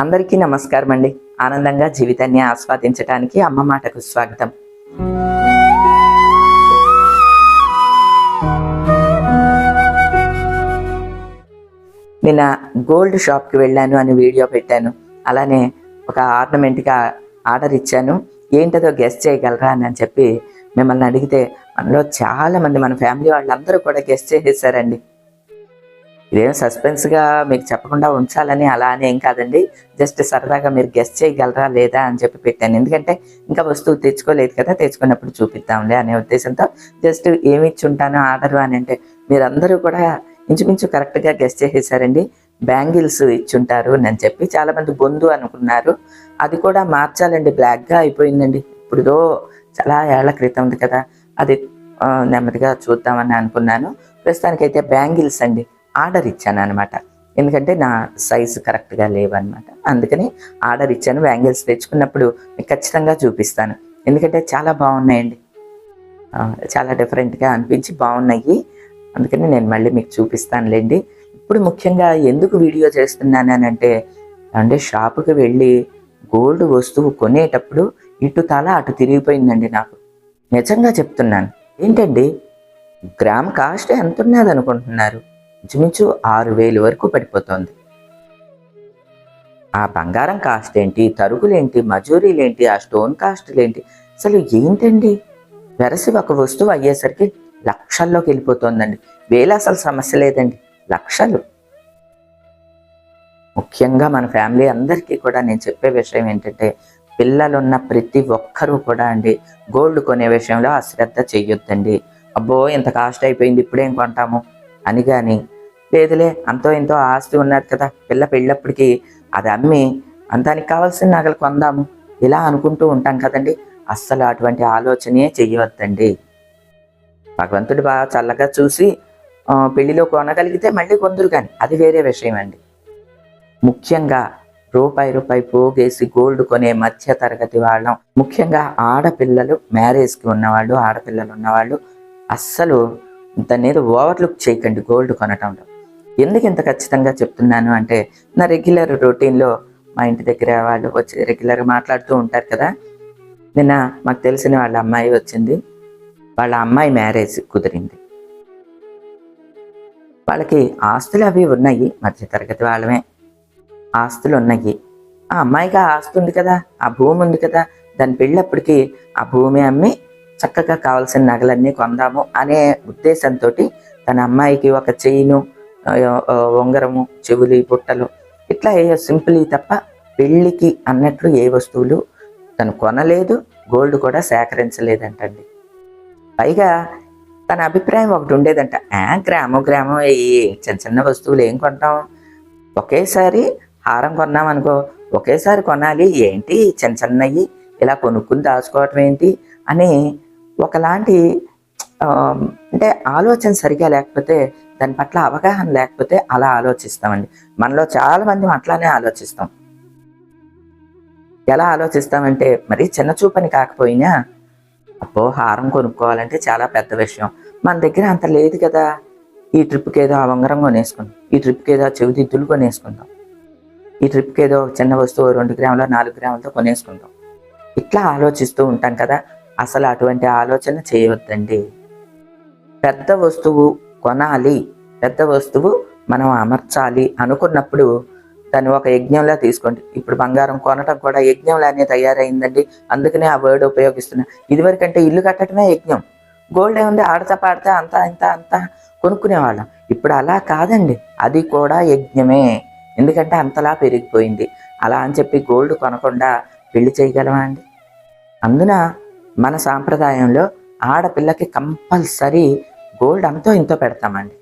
అందరికీ నమస్కారం అండి ఆనందంగా జీవితాన్ని ఆస్వాదించడానికి అమ్మ మాటకు స్వాగతం. నిన్న గోల్డ్ షాప్కి వెళ్ళాను అని వీడియో పెట్టాను. అలానే ఒక ఆర్నమెంట్గా ఆర్డర్ ఇచ్చాను. ఏంటదో గెస్ట్ చేయగలరా అని చెప్పి మిమ్మల్ని అడిగితే మనలో చాలామంది మన ఫ్యామిలీ వాళ్ళందరూ కూడా గెస్ట్ చేసేసారండి. ఇదేం సస్పెన్స్గా మీకు చెప్పకుండా ఉంచాలని అలా అని ఏం కాదండి. జస్ట్ సరదాగా మీరు గెస్ట్ చేయగలరా లేదా అని చెప్పి పెట్టాను. ఎందుకంటే ఇంకా వస్తువు తెచ్చుకోలేదు కదా తెచ్చుకున్నప్పుడు చూపిద్దాంలే అనే ఉద్దేశంతో జస్ట్ ఏమి ఇచ్చి ఆర్డర్ అని అంటే మీరందరూ కూడా ఇంచుమించు కరెక్ట్గా గెస్ట్ చేసేసారండి. బ్యాంగిల్స్ ఇచ్చుంటారు అని చెప్పి చాలా మంది బొందు అనుకున్నారు. అది కూడా మార్చాలండి బ్లాక్గా అయిపోయిందండి. ఇప్పుడుదో చాలా ఏళ్ళ క్రితం ఉంది కదా అది నెమ్మదిగా చూద్దామని అనుకున్నాను. ప్రస్తుతానికైతే బ్యాంగిల్స్ అండి. ఆర్డర్ ఇచ్చాను అనమాట ఎందుకంటే నా సైజు కరెక్ట్గా లేవన్నమాట. అందుకని ఆర్డర్ ఇచ్చాను బ్యాంగిల్స్ తెచ్చుకున్నప్పుడు మీకు ఖచ్చితంగా చూపిస్తాను. ఎందుకంటే చాలా బాగున్నాయండి. చాలా డిఫరెంట్గా అనిపించి బాగున్నాయి. అందుకని నేను మళ్ళీ మీకు చూపిస్తానులేండి. ఇప్పుడు ముఖ్యంగా ఎందుకు వీడియో చేస్తున్నాను అని అంటే అంటే షాపుకి వెళ్ళి గోల్డ్ వస్తువు కొనేటప్పుడు ఇటు తల అటు తిరిగిపోయిందండి నాకు. నిజంగా చెప్తున్నాను. ఏంటండి? గ్రామ్ కాస్ట్ ఎంత ఉన్నది అనుకుంటున్నారు ఇంచుమించు ఆరు వేలు వరకు పడిపోతుంది. ఆ బంగారం కాస్ట్ ఏంటి తరుగులేంటి మజూరీలేంటి ఆ స్టోన్ కాస్ట్లేంటి అసలు ఏంటండి? వెరసి ఒక వస్తువు అయ్యేసరికి లక్షల్లోకి వెళ్ళిపోతుందండి. వేలు అసలు సమస్య లేదండి. లక్షలు. ముఖ్యంగా మన ఫ్యామిలీ అందరికీ కూడా నేను చెప్పే విషయం ఏంటంటే పిల్లలున్న ప్రతి ఒక్కరూ కూడా అండి గోల్డ్ కొనే విషయంలో అశ్రద్ధ చెయ్యొద్దండి. అబ్బో ఇంత కాస్ట్ అయిపోయింది ఇప్పుడేం కొంటాము? అని కానీ లేదులే అంతో ఎంతో ఆస్తి ఉన్నది కదా పిల్ల పెళ్ళప్పటికి అది అమ్మి అంతానికి కావాల్సిన నగలు కొందాము. ఇలా అనుకుంటూ ఉంటాం కదండి. అస్సలు అటువంటి ఆలోచనే చెయ్యవద్దండి భగవంతుడు బాగా చల్లగా చూసి పెళ్ళిలో కొనగలిగితే మళ్ళీ కొందరు కానీ అది వేరే విషయం అండి ముఖ్యంగా రూపాయి రూపాయి పోగేసి గోల్డ్ కొనే మధ్య తరగతి వాళ్ళం. ముఖ్యంగా ఆడపిల్లలు మ్యారేజ్కి ఉన్నవాళ్ళు ఆడపిల్లలు ఉన్నవాళ్ళు అస్సలు దాన్ని ఏదో ఓవర్లుక్ చేయకండి గోల్డ్ కొనటంలో. ఎందుకు ఇంత ఖచ్చితంగా చెప్తున్నాను అంటే నా రెగ్యులర్ రొటీన్లో మా ఇంటి దగ్గర వాళ్ళు వచ్చి రెగ్యులర్గా మాట్లాడుతూ ఉంటారు కదా. నిన్న మాకు తెలిసిన వాళ్ళ అమ్మాయి వచ్చింది. వాళ్ళ అమ్మాయి మ్యారేజ్ కుదిరింది. వాళ్ళకి ఆస్తులు అవి ఉన్నాయి మధ్యతరగతి వాళ్ళమే. ఆస్తులు ఉన్నాయి. ఆ అమ్మాయికి ఆ ఆస్తి ఉంది కదా ఆ భూమి ఉంది కదా. దాని పెళ్ళప్పటికీ ఆ భూమి అమ్మి చక్కగా కావాల్సిన నగలన్నీ కొందాము అనే ఉద్దేశంతో తన అమ్మాయికి ఒక చెయ్యిను ఉంగరము చెవులు బుట్టలు ఇట్లా ఏ సింపుల్ తప్ప పెళ్ళికి అన్నట్లు ఏ వస్తువులు తను కొనలేదు గోల్డ్ కూడా సేకరించలేదంటండి. పైగా తన అభిప్రాయం ఒకటి ఉండేదంట ఆ గ్రామం గ్రామం ఈ చిన్న చిన్న వస్తువులు ఏం కొంటాం? ఒకేసారి హారం కొన్నాం అనుకో ఒకేసారి కొనాలి ఏంటి చిన్న చిన్నవి ఇలా కొనుక్కుని దాచుకోవటం ఏంటి? అని ఒకలాంటి అంటే ఆలోచన సరిగా లేకపోతే దాని పట్ల అవగాహన లేకపోతే అలా ఆలోచిస్తామండి. మనలో చాలామంది అట్లానే ఆలోచిస్తాం. ఎలా ఆలోచిస్తామంటే మరి చిన్న చూపని కాకపోయినా అబ్బో హారం కొనుక్కోవాలంటే చాలా పెద్ద విషయం. మన దగ్గర అంత లేదు కదా. ఈ ట్రిప్కి ఏదో అవంగరం ఉంగరం కొనేసుకుందాం. ఈ ట్రిప్కి ఏదో చెవిదిద్దులు కొనేసుకుందాం. ఈ ట్రిప్కి ఏదో చిన్న వస్తువు రెండు గ్రాములు నాలుగు గ్రాములతో కొనేసుకుందాం. ఇట్లా ఆలోచిస్తూ ఉంటాం కదా. అసలు అటువంటి ఆలోచన చేయవద్దండి. పెద్ద వస్తువు కొనాలి పెద్ద వస్తువు మనం అమర్చాలి అనుకున్నప్పుడు దాన్ని ఒక యజ్ఞంలా తీసుకోండి. ఇప్పుడు బంగారం కొనటం కూడా యజ్ఞంలానే తయారైందండి. అందుకనే ఆ వర్డ్ ఉపయోగిస్తున్నా. ఇదివరకంటే ఇల్లు కట్టడమే యజ్ఞం. గోల్డ్ ఏముంది ఆడతా పాడితే అంత ఇంత అంత కొనుక్కునేవాళ్ళం. ఇప్పుడు అలా కాదండి. అది కూడా యజ్ఞమే. ఎందుకంటే అంతలా పెరిగిపోయింది. అలా అని చెప్పి గోల్డ్ కొనకుండా పెళ్ళి చేయగలమా అండి? అందున మన సాంప్రదాయంలో ఆడపిల్లకి కంపల్సరీ గోల్డ్ అంతో ఇంతో పెడతామండి.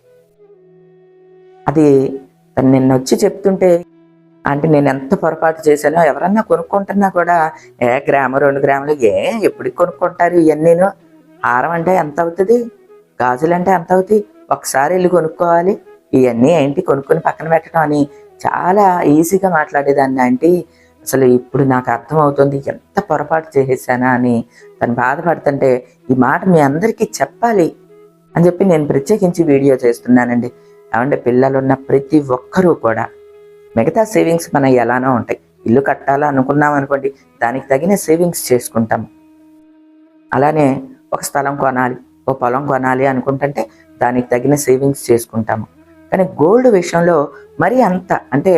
అది నిన్న వచ్చి చెప్తుంటే అంటే నేను ఎంత పొరపాటు చేశానో ఎవరన్నా కొనుక్కుంటున్నా కూడా ఏ గ్రాము రెండు గ్రాములు ఏ ఎప్పుడు కొనుక్కుంటారు ఇవన్నీను హారం అంటే ఎంత అవుతుంది? గాజులు అంటే ఎంత అవుతాయి ఒకసారి వెళ్ళి కొనుక్కోవాలి. ఇవన్నీ ఏంటి కొనుక్కొని పక్కన పెట్టడం అని చాలా ఈజీగా మాట్లాడేదాన్ని అంటే అసలు ఇప్పుడు నాకు అర్థమవుతుంది ఎంత పొరపాటు చేసేసానా అని తను బాధపడుతుంటే ఈ మాట మీ అందరికీ చెప్పాలి అని చెప్పి నేను ప్రత్యేకించి వీడియో చేస్తున్నానండి. ఏమంటే పిల్లలున్న ప్రతి ఒక్కరూ కూడా మిగతా సేవింగ్స్ మన ఎలానో ఉంటాయి. ఇల్లు కట్టాలా అనుకున్నాం అనుకోండి దానికి తగిన సేవింగ్స్ చేసుకుంటాము అలానే ఒక స్థలం కొనాలి ఓ పొలం కొనాలి అనుకుంటుంటే దానికి తగిన సేవింగ్స్ చేసుకుంటాము. కానీ గోల్డ్ విషయంలో మరీ అంత అంటే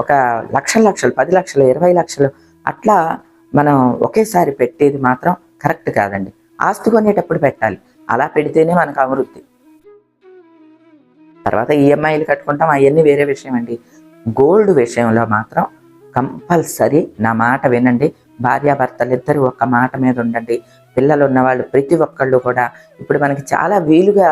ఒక లక్షల లక్షలు పది లక్షలు ఇరవై లక్షలు అట్లా మనం ఒకేసారి పెట్టేది మాత్రం కరెక్ట్ కాదండి. ఆస్తి కొనేటప్పుడు పెట్టాలి. అలా పెడితేనే మనకు అభివృద్ధి. తర్వాత ఈఎంఐలు కట్టుకుంటాం. అవన్నీ వేరే విషయం అండి. గోల్డ్ విషయంలో మాత్రం కంపల్సరీ నా మాట వినండి. భార్యాభర్తలు ఇద్దరు ఒక్క మాట మీద ఉండండి. పిల్లలు ఉన్నవాళ్ళు ప్రతి ఒక్కళ్ళు కూడా ఇప్పుడు మనకి చాలా వీలుగా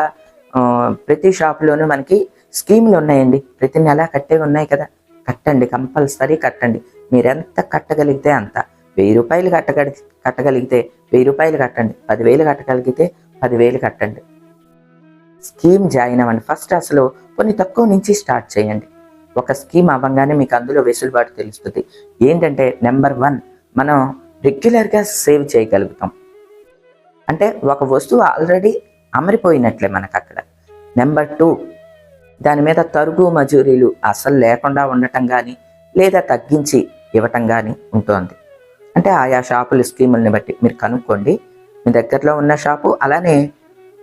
ప్రతి షాప్లోనూ మనకి స్కీములు ఉన్నాయండి. ప్రతి నెల కట్టేవి ఉన్నాయి కదా. కట్టండి కంపల్సరీ కట్టండి. మీరు ఎంత కట్టగలిగితే అంత. వెయ్యి రూపాయలు కట్టగలి కట్టగలిగితే వెయ్యి రూపాయలు కట్టండి. పదివేలు కట్టగలిగితే పదివేలు కట్టండి. స్కీమ్ జాయిన్ అవ్వండి. ఫస్ట్ అసలు కొన్ని తక్కువ నుంచి స్టార్ట్ చేయండి. ఒక స్కీమ్ అవ్వగానే మీకు అందులో వెసులుబాటు తెలుస్తుంది. ఏంటంటే నెంబర్ వన్ మనం రెగ్యులర్గా సేవ్ చేయగలుగుతాం. అంటే ఒక వస్తువు ఆల్రెడీ అమరిపోయినట్లే మనకు అక్కడ నెంబర్ టూ దాని మీద తరుగు మజూరీలు అసలు లేకుండా ఉండటం కానీ లేదా తగ్గించి ఇవ్వటం కానీ ఉంటుంది. అంటే ఆయా షాపుల స్కీముల్ని బట్టి మీరు కనుక్కోండి. మీ దగ్గరలో ఉన్న షాపు అలానే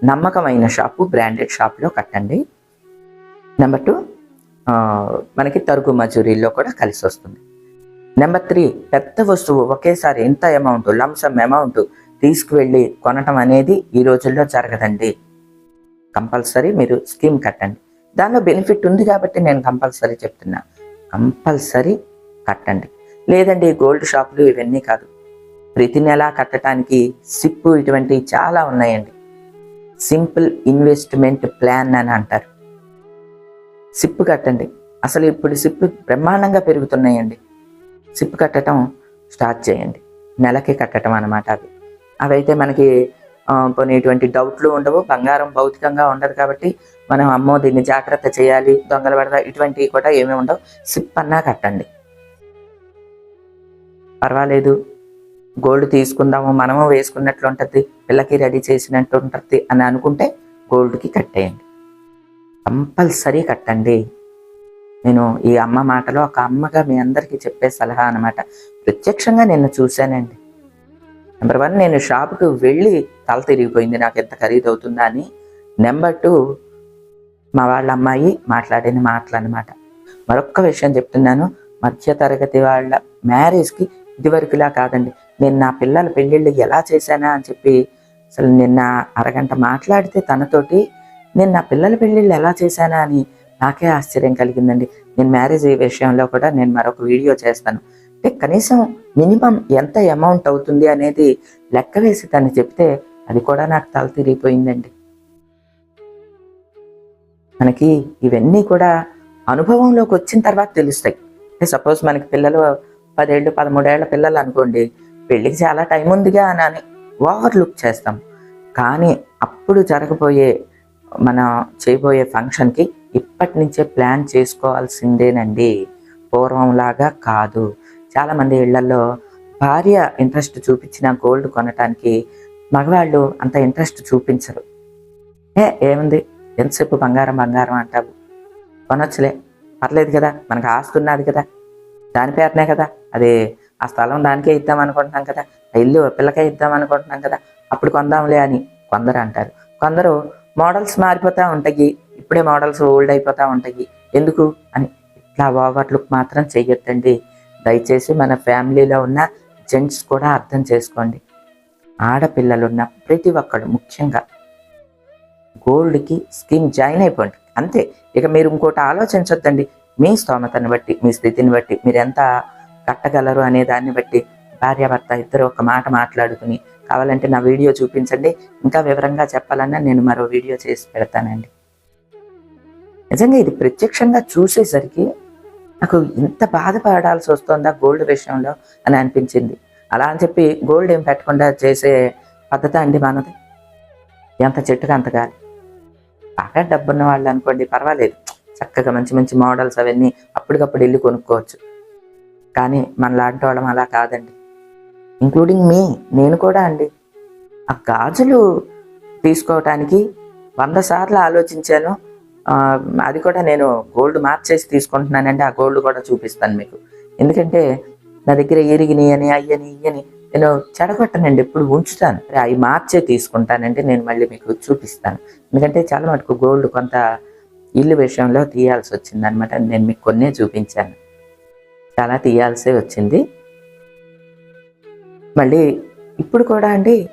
నమ్మకమైన షాపు బ్రాండెడ్ షాప్లో కట్టండి. నెంబర్ టూ మనకి తరుగు మజూరీల్లో కూడా కలిసి వస్తుంది. నెంబర్ త్రీ పెద్ద వస్తువు ఒకేసారి ఎంత అమౌంట్ లంసమ్ అమౌంట్ తీసుకువెళ్ళి కొనటం అనేది ఈ రోజుల్లో జరగదండి. కంపల్సరీ మీరు స్కీమ్ కట్టండి. దానిలో బెనిఫిట్ ఉంది కాబట్టి నేను కంపల్సరీ చెప్తున్నా. కంపల్సరీ కట్టండి. లేదండి గోల్డ్ షాపులు ఇవన్నీ కాదు. ప్రతి నెలా కట్టడానికి సిప్పు ఇటువంటివి చాలా ఉన్నాయండి. సింపుల్ ఇన్వెస్ట్మెంట్ ప్లాన్ అని అంటారు. సిప్పు కట్టండి. అసలు ఇప్పుడు సిప్పు బ్రహ్మాండంగా పెరుగుతున్నాయండి. సిప్పు కట్టడం స్టార్ట్ చేయండి. నెలకి కట్టడం అన్నమాట అవి. అవైతే మనకి పోనీ ఎటువంటి డౌట్లు ఉండవు బంగారం భౌతికంగా ఉండదు కాబట్టి మనం అమ్మో దీన్ని జాగ్రత్త చేయాలి దొంగలు పడదా ఇటువంటివి కూడా ఏమీ ఉండవు. సిప్ అన్నా కట్టండి. పర్వాలేదు. గోల్డ్ తీసుకుందాము మనము వేసుకున్నట్లు ఉంటుంది పిల్లకి రెడీ చేసినట్టు ఉంటుంది అని అనుకుంటే గోల్డ్కి కట్టేయండి. కంపల్సరీ కట్టండి. నేను ఈ అమ్మ మాటలో ఒక అమ్మగా మీ అందరికీ చెప్పే సలహా అనమాట ప్రత్యక్షంగా నిన్ను చూశానండి. నెంబర్ వన్ నేను షాప్కి వెళ్ళి తల తిరిగిపోయింది. నాకు ఎంత ఖరీదు అవుతుందా అని. నెంబర్ టూ మా వాళ్ళ అమ్మాయి మాట్లాడిన మాటలన్నమాట మరొక్క విషయం చెప్తున్నాను. మధ్య తరగతి వాళ్ళ మ్యారేజ్కి ఇదివరకులా కాదండి. నేను నా పిల్లల పెళ్ళిళ్ళు ఎలా చేశానా అని చెప్పి అసలు నిన్న అరగంట మాట్లాడితే తనతోటి నేను నా పిల్లల పెళ్ళిళ్ళు ఎలా చేశానా? అని నాకే ఆశ్చర్యం కలిగిందండి. నేను మ్యారేజ్ ఈ విషయంలో కూడా నేను మరొక వీడియో చేస్తాను. అంటే కనీసం మినిమం ఎంత అమౌంట్ అవుతుంది అనేది లెక్క వేసి తను చెప్తే అది కూడా నాకు తల తిరిగిపోయిందండి. మనకి ఇవన్నీ కూడా అనుభవంలోకి వచ్చిన తర్వాత తెలుస్తాయి. అంటే సపోజ్ మనకి పిల్లలు పదేళ్ళు పదమూడేళ్ళ పిల్లలు అనుకోండి పెళ్ళికి చాలా టైం ఉందిగా అని అని ఓవర్ లుక్ చేస్తాం. కానీ అప్పుడు జరగబోయే మన చేయబోయే ఫంక్షన్కి ఇప్పటి నుంచే ప్లాన్ చేసుకోవాల్సిందేనండి. పూర్వంలాగా కాదు. చాలామంది ఇళ్ళలో భార్య ఇంట్రెస్ట్ చూపించిన గోల్డ్ కొనటానికి మగవాళ్ళు అంత ఇంట్రెస్ట్ చూపించరు. ఏ ఏముంది? ఎంతసేపు బంగారం బంగారం అంటావు? కొనొచ్చులే. పర్లేదు కదా మనకు ఆస్తి ఉన్నది కదా. దాని పేరునే కదా. అది ఆ స్థలం దానికే ఇద్దాం అనుకుంటున్నాం కదా. ఆ ఇల్లు పిల్లకే ఇద్దాం అనుకుంటున్నాం కదా. అప్పుడు కొందాంలే అని కొందరు అంటారు. కొందరు మోడల్స్ మారిపోతూ ఉంటాయి. ఇప్పుడే మోడల్స్ ఓల్డ్ అయిపోతూ ఉంటాయి. ఎందుకు? అని ఇట్లా ఓవర్ లుక్ మాత్రం చెయ్యొద్దండి. దయచేసి మన ఫ్యామిలీలో ఉన్న జెంట్స్ కూడా అర్థం చేసుకోండి. ఆడపిల్లలు ఉన్న ప్రతి ఒక్కడు ముఖ్యంగా గోల్డ్కి స్కీమ్ జాయిన్ అయిపోండి. అంతే. ఇక మీరు ఇంకోటి ఆలోచించొద్దండి. మీ స్తోమతను బట్టి మీ స్థితిని బట్టి మీరు ఎంత కట్టగలరు అనే దాన్ని బట్టి భార్యాభర్త ఇద్దరు ఒక మాట మాట్లాడుకుని కావాలంటే నా వీడియో చూపించండి. ఇంకా వివరంగా చెప్పాలన్నా నేను మరో వీడియో చేసి పెడతానండి. నిజంగా ఇది ప్రత్యక్షంగా చూసేసరికి నాకు ఇంత బాధపడాల్సి వస్తుందా గోల్డ్ విషయంలో అని అనిపించింది. అలా అని చెప్పి గోల్డ్ ఏం పెట్టకుండా చేసే పద్ధతి అండి మనది ఎంత చెట్టుగా అంత గాలి. బాగా డబ్బున్న వాళ్ళు అనుకోండి పర్వాలేదు. చక్కగా మంచి మంచి మోడల్స్ అవన్నీ అప్పటికప్పుడు వెళ్ళి కొనుక్కోవచ్చు. కానీ మన లాంటి వాళ్ళం అలా కాదండి. ఇంక్లూడింగ్ మీ నేను కూడా అండి. ఆ గాజులు తీసుకోవటానికి వంద సార్లు ఆలోచించాను. అది కూడా నేను గోల్డ్ మార్చేసి తీసుకుంటున్నానండి. ఆ గోల్డ్ కూడా చూపిస్తాను మీకు. ఎందుకంటే నా దగ్గర ఎరిగిని అని అయ్యని ఇయ్యని నేను చెడగొట్టనండి. ఎప్పుడు ఉంచుతాను. అవి మార్చే తీసుకుంటానండి. నేను మళ్ళీ మీకు చూపిస్తాను. ఎందుకంటే చాలా మటుకు గోల్డ్ కొంత ఇల్లు విషయంలో తీయాల్సి వచ్చింది అనమాట నేను మీకు కొన్నే చూపించాను. చాలా తీయాల్సి వచ్చింది. మళ్ళీ ఇప్పుడు కూడా అండి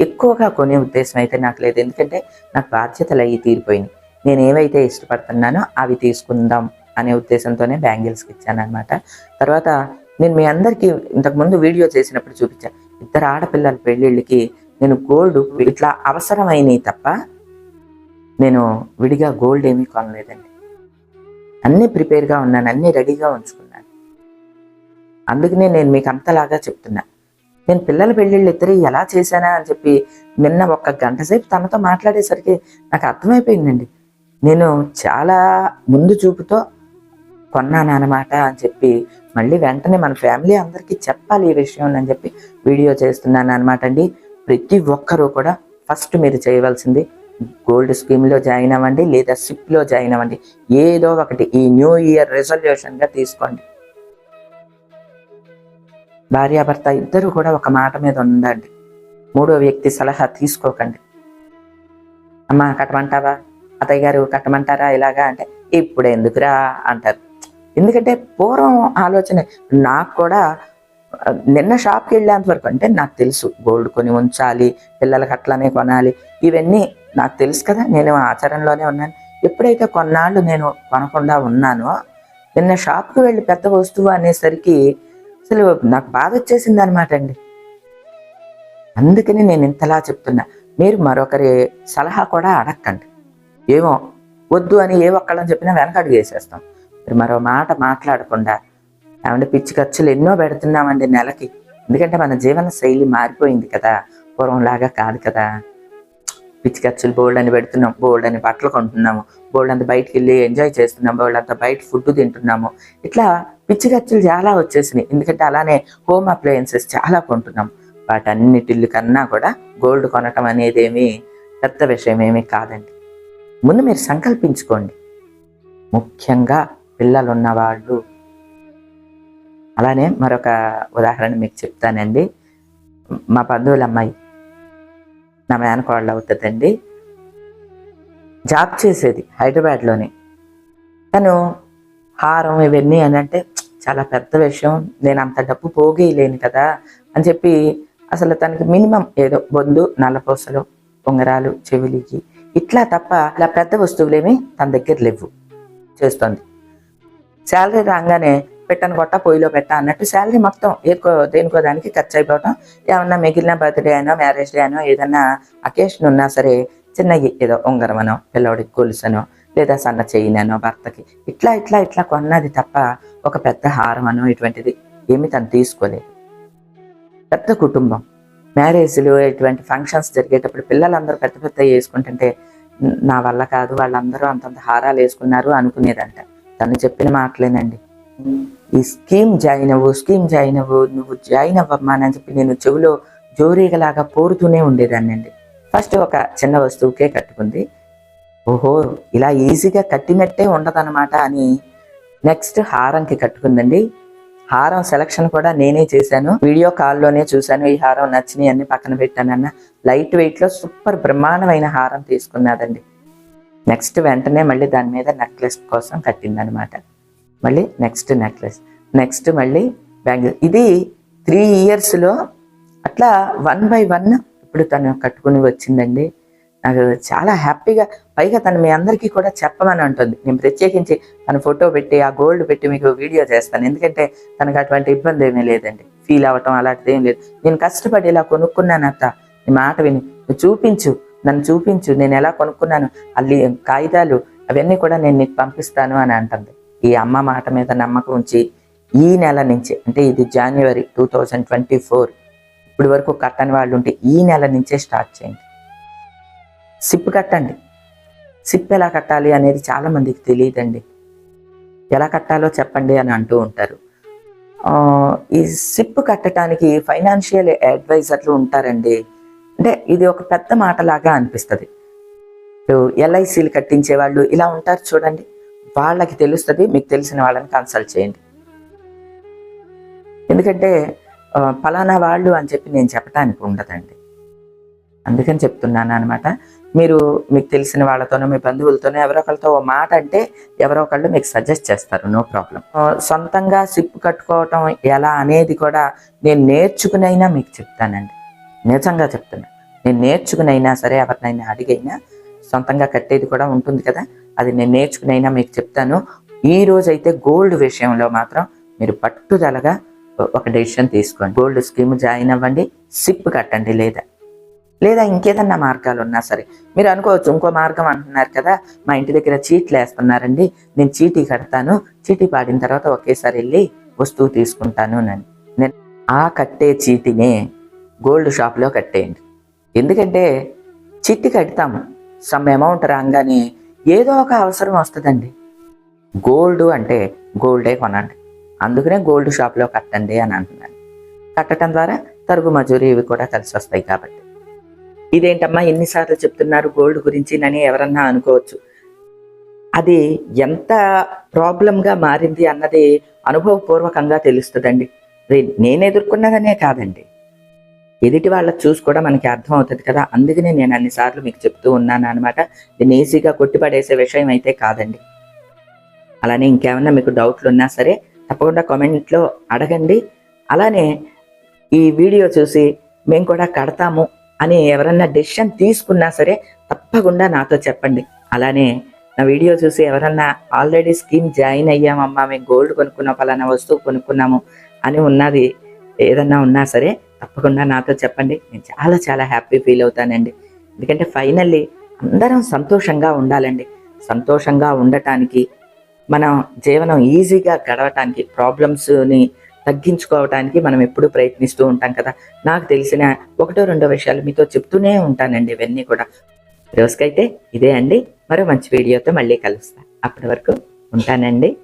ఎక్కువగా కొనే ఉద్దేశం అయితే నాకు లేదు. ఎందుకంటే నాకు బాధ్యతలు అయ్యి తీరిపోయినాయి. నేను ఏవైతే ఇష్టపడుతున్నానో అవి తీసుకుందాం అనే ఉద్దేశంతోనే బ్యాంగిల్స్కి ఇచ్చానమాట తర్వాత నేను మీ అందరికీ ఇంతకుముందు వీడియో చేసినప్పుడు చూపించాను ఇద్దరు ఆడపిల్లల పెళ్ళిళ్ళకి నేను గోల్డ్ ఇట్లా అవసరమైనవి తప్ప నేను విడిగా గోల్డ్ ఏమీ కొనలేదండి. అన్నీ ప్రిపేర్గా ఉన్నాను అన్నీ రెడీగా ఉంచుకున్నాను. అందుకనే నేను మీకు అంతలాగా చెప్తున్నా. నేను పిల్లల పెళ్ళిళ్ళు ఇద్దరు ఎలా చేశానా అని చెప్పి నిన్న ఒక్క గంట సేపు తనతో మాట్లాడేసరికి నాకు అర్థమైపోయిందండి. నేను చాలా ముందు చూపుతో కొన్నాను అనమాట అని చెప్పి మళ్ళీ వెంటనే మన ఫ్యామిలీ అందరికీ చెప్పాలి ఈ విషయం అని చెప్పి వీడియో చేస్తున్నాను అనమాట అండి. ప్రతి ఒక్కరూ కూడా ఫస్ట్ మీరు చేయవలసింది గోల్డ్ స్కీమ్లో జాయిన్ అవ్వండి లేదా సిప్లో జాయిన్ అవ్వండి. ఏదో ఒకటి ఈ న్యూ ఇయర్ రెజల్యూషన్గా తీసుకోండి. భార్యాభర్త ఇద్దరు కూడా ఒక మాట మీద ఉండండి. మూడో వ్యక్తి సలహా తీసుకోకండి. అమ్మ కట్టమంటావా? అత్తయ్య గారు కట్టమంటారా ఇలాగా అంటే ఇప్పుడు ఎందుకురా? అంటారు. ఎందుకంటే పూర్వం ఆలోచన నాకు కూడా నిన్న షాప్కి వెళ్ళేంత వరకు అంటే నాకు తెలుసు గోల్డ్ కొని ఉంచాలి పిల్లలకి అట్లనే కొనాలి ఇవన్నీ నాకు తెలుసు కదా నేను ఆచరణలోనే ఉన్నాను. ఎప్పుడైతే కొన్నాళ్ళు నేను కొనకుండా ఉన్నానో నిన్న షాప్కి వెళ్ళి పెద్ద వస్తువు అనేసరికి అసలు నాకు బాధ వచ్చేసింది అనమాట అండి. అందుకని నేను ఇంతలా చెప్తున్నా. మీరు మరొకరి సలహా కూడా అడగండి ఏమో వద్దు అని ఏ ఒక్కళ్ళని చెప్పినా వెనకడుగు వేసేస్తాం. మరి మరో మాట మాట్లాడకుండా ఏమంటే పిచ్చి ఖర్చులు ఎన్నో పెడుతున్నామండి నెలకి. ఎందుకంటే మన జీవన శైలి మారిపోయింది కదా పూర్వంలాగా కాదు కదా. పిచ్చి ఖర్చులు బోల్డ్ అని పెడుతున్నాం బోల్డ్ అని బట్టలు కొంటున్నాము బోల్డ్ అంతా బయటికి వెళ్ళి ఎంజాయ్ చేస్తున్నాం బోల్డ్ అంతా బయట ఫుడ్ తింటున్నాము. ఇట్లా పిచ్చి ఖర్చులు చాలా వచ్చేసినాయి. ఎందుకంటే అలానే హోమ్ అప్లయన్సెస్ చాలా కొంటున్నాం. వాటన్నిటిల్లు కన్నా కూడా గోల్డ్ కొనటం అనేది ఏమీ పెద్ద విషయం ఏమీ కాదండి. ముందు మీరు సంకల్పించుకోండి. ముఖ్యంగా పిల్లలు ఉన్నవాళ్ళు అలానే మరొక ఉదాహరణ మీకు చెప్తానండి. మా బంధువుల అమ్మాయి నా మేనకోళ్ళు అవుతుందండి. జాబ్ చేసేది హైదరాబాద్లోనే. తను హారం ఇవన్నీ అని అంటే చాలా పెద్ద విషయం. నేను అంత డబ్బు పోగేయలేను కదా అని చెప్పి అసలు తనకి మినిమం ఏదో బొందు నల్లపూసలు ఉంగరాలు చెవిలికి ఇట్లా తప్ప ఇలా పెద్ద వస్తువులేమి తన దగ్గర లేవు చేస్తుంది. శాలరీ రాగానే పెట్టను కొట్ట పొయ్యిలో పెట్ట అన్నట్టు శాలరీ మొత్తం ఎక్కువ దేనికో దానికి ఖర్చు అయిపోవటం. ఏమన్నా మిగిలిన బర్త్డే అయినో మ్యారేజ్ డే అయినో ఏదన్నా అకేషన్ ఉన్నా సరే చిన్నవి ఏదో ఉంగరం అనో పిల్లవాడికి గొలుసనో లేదా సన్న చెయ్యినో భర్తకి ఇట్లా ఇట్లా ఇట్లా కొన్నది తప్ప ఒక పెద్ద హారం అనో ఇటువంటిది ఏమి తను తీసుకోలేదు. పెద్ద కుటుంబం. మ్యారేజ్లు ఇటువంటి ఫంక్షన్స్ జరిగేటప్పుడు పిల్లలందరూ పెద్ద పెద్ద వేసుకుంటుంటే నా వల్ల కాదు వాళ్ళందరూ అంతంత హారాలు వేసుకున్నారు అనుకునేదంట. తను చెప్పిన మాటలేనండి. ఈ స్కీమ్ జాయిన్ అవ్వు స్కీమ్ జాయిన్ అవ్వు నువ్వు జాయిన్ అవ్వమ్మా అని చెప్పి నేను చెవిలో జోరీగలాగా పోరుతూనే ఉండేదాన్నండి. ఫస్ట్ ఒక చిన్న వస్తువుకే కట్టుకుంది. ఓహో ఇలా ఈజీగా కట్టినట్టే ఉండదన్నమాట అని నెక్స్ట్ హారంకి కట్టుకుందండి. హారం సెలక్షన్ కూడా నేనే చేశాను. వీడియో కాల్లోనే చూశాను. ఈ హారం నచ్చినాయి అన్ని పక్కన పెట్టానన్న లైట్ వెయిట్లో సూపర్ బ్రహ్మాండమైన హారం తీసుకున్నదండి నెక్స్ట్ వెంటనే మళ్ళీ దాని మీద నెక్లెస్ కోసం కట్టిందనమాట మళ్ళీ నెక్స్ట్ నెక్లెస్ నెక్స్ట్ మళ్ళీ బ్యాంగిల్ ఇది త్రీ ఇయర్స్లో అట్లా వన్ బై వన్ ఇప్పుడు తను కట్టుకుని వచ్చిందండి. నాకు చాలా హ్యాపీగా పైగా తను మీ అందరికీ కూడా చెప్పమని అంటుంది. నేను ప్రత్యేకించి తన ఫోటో పెట్టి ఆ గోల్డ్ పెట్టి మీకు వీడియో చేస్తాను. ఎందుకంటే తనకు అటువంటి ఇబ్బంది ఏమీ లేదండి. ఫీల్ అవ్వటం అలాంటిది ఏం లేదు. నేను కష్టపడి ఇలా కొనుక్కున్నాను నీ మాట విని. నువ్వు చూపించు. నన్ను చూపించు. నేను ఎలా కొనుక్కున్నాను? అల్లి కాగితాలు అవన్నీ కూడా నేను నీకు పంపిస్తాను అని అంటుంది. ఈ అమ్మ మాట మీద నమ్మకం ఉంచి ఈ నెల నుంచి అంటే ఇది జనవరి టూ థౌజండ్ ట్వంటీ ఫోర్ ఇప్పటి వరకు కట్టని వాళ్ళు ఉంటే ఈ నెల నుంచే స్టార్ట్ చేయండి. సిప్ కట్టండి. సిప్ ఎలా కట్టాలి అనేది చాలామందికి తెలియదండి. ఎలా కట్టాలో చెప్పండి అని అంటూ ఉంటారు. ఈ సిప్ కట్టడానికి ఫైనాన్షియల్ అడ్వైజర్లు ఉంటారండి. అంటే ఇది ఒక పెద్ద మాటలాగా అనిపిస్తుంది. ఎల్ఐసీలు కట్టించే వాళ్ళు ఇలా ఉంటారు చూడండి. వాళ్ళకి తెలుస్తుంది మీకు తెలిసిన వాళ్ళని కన్సల్ట్ చేయండి. ఎందుకంటే పలానా ఫలానా వాళ్ళు అని చెప్పి నేను చెప్పడానికి ఉండదండి. అందుకని చెప్తున్నాను అనమాట మీరు మీకు తెలిసిన వాళ్ళతోనో మీ బంధువులతోనో ఎవరో ఒకరితో ఓ మాట అంటే ఎవరో ఒకళ్ళు మీకు సజెస్ట్ చేస్తారు. నో ప్రాబ్లం సొంతంగా సిప్ కట్టుకోవటం ఎలా అనేది కూడా నేను నేర్చుకునైనా మీకు చెప్తానండి. నిజంగా చెప్తున్నా. నేను నేర్చుకునైనా సరే ఎవరినైనా అడిగైనా సొంతంగా కట్టేది కూడా ఉంటుంది కదా. అది నేను నేర్చుకునైనా మీకు చెప్తాను. ఈ రోజైతే గోల్డ్ విషయంలో మాత్రం మీరు పట్టుదలగా ఒక డెసిషన్ తీసుకోండి. గోల్డ్ స్కీమ్ జాయిన్ అవ్వండి. సిప్ కట్టండి లేదా లేదా ఇంకేదన్నా మార్గాలు ఉన్నా సరే. మీరు అనుకోవచ్చు ఇంకో మార్గం అంటున్నారు కదా మా ఇంటి దగ్గర చీట్లు వేస్తున్నారండి నేను చీటీ కడతాను చీటీ పాడిన తర్వాత ఒకేసారి వెళ్ళి వస్తువు తీసుకుంటాను అని నేను ఆ కట్టే చీటీని గోల్డ్ షాప్లో కట్టేయండి. ఎందుకంటే చిట్టి కడతాము సమ్ అమౌంట్ రాగానే ఏదో ఒక అవసరం వస్తుందండి. గోల్డ్ అంటే గోల్డే కొనండి. అందుకనే గోల్డ్ షాప్లో కట్టండి అని అంటున్నాను. కట్టడం ద్వారా తరుగు మజూరి ఇవి కూడా కలిసి వస్తాయి కాబట్టి. ఇదేంటమ్మా ఎన్నిసార్లు చెప్తున్నారు గోల్డ్ గురించి నని ఎవరన్నా అనుకోవచ్చు. అది ఎంత ప్రాబ్లంగా మారింది అన్నది అనుభవపూర్వకంగా తెలుస్తుందండి. నేను ఎదుర్కొన్నదనే కాదండి. ఎదుటి వాళ్ళకి చూసి కూడా మనకి అర్థం అవుతుంది కదా. అందుకనే నేను అన్నిసార్లు మీకు చెప్తూ ఉన్నాను అనమాట దీన్ని ఈజీగా కొట్టిపడేసే విషయం అయితే కాదండి. అలానే ఇంకేమన్నా మీకు డౌట్లు ఉన్నా సరే తప్పకుండా కామెంట్లో అడగండి. అలానే ఈ వీడియో చూసి మేము కూడా కడతాము. అని ఎవరన్నా డెసిషన్ తీసుకున్నా సరే తప్పకుండా నాతో చెప్పండి. అలానే నా వీడియో చూసి ఎవరన్నా ఆల్రెడీ స్కీమ్ జాయిన్ అయ్యామమ్మా మేము గోల్డ్ కొనుక్కున్నాం పలానా వస్తువు కొనుక్కున్నాము అని ఉన్నది ఏదన్నా ఉన్నా సరే తప్పకుండా నాతో చెప్పండి. నేను చాలా చాలా హ్యాపీ ఫీల్ అవుతానండి. ఎందుకంటే ఫైనల్లీ అందరం సంతోషంగా ఉండాలండి. సంతోషంగా ఉండటానికి మనం జీవనం ఈజీగా గడవటానికి ప్రాబ్లమ్స్ని తగ్గించుకోవటానికి మనం ఎప్పుడూ ప్రయత్నిస్తూ ఉంటాం కదా. నాకు తెలిసిన ఒకటో రెండో విషయాలు మీతో చెప్తూనే ఉంటానండి ఇవన్నీ కూడా. రోజుకైతే ఇదే అండి. మరో మంచి వీడియోతో మళ్ళీ కలుస్తాను అప్పటి వరకు ఉంటానండి.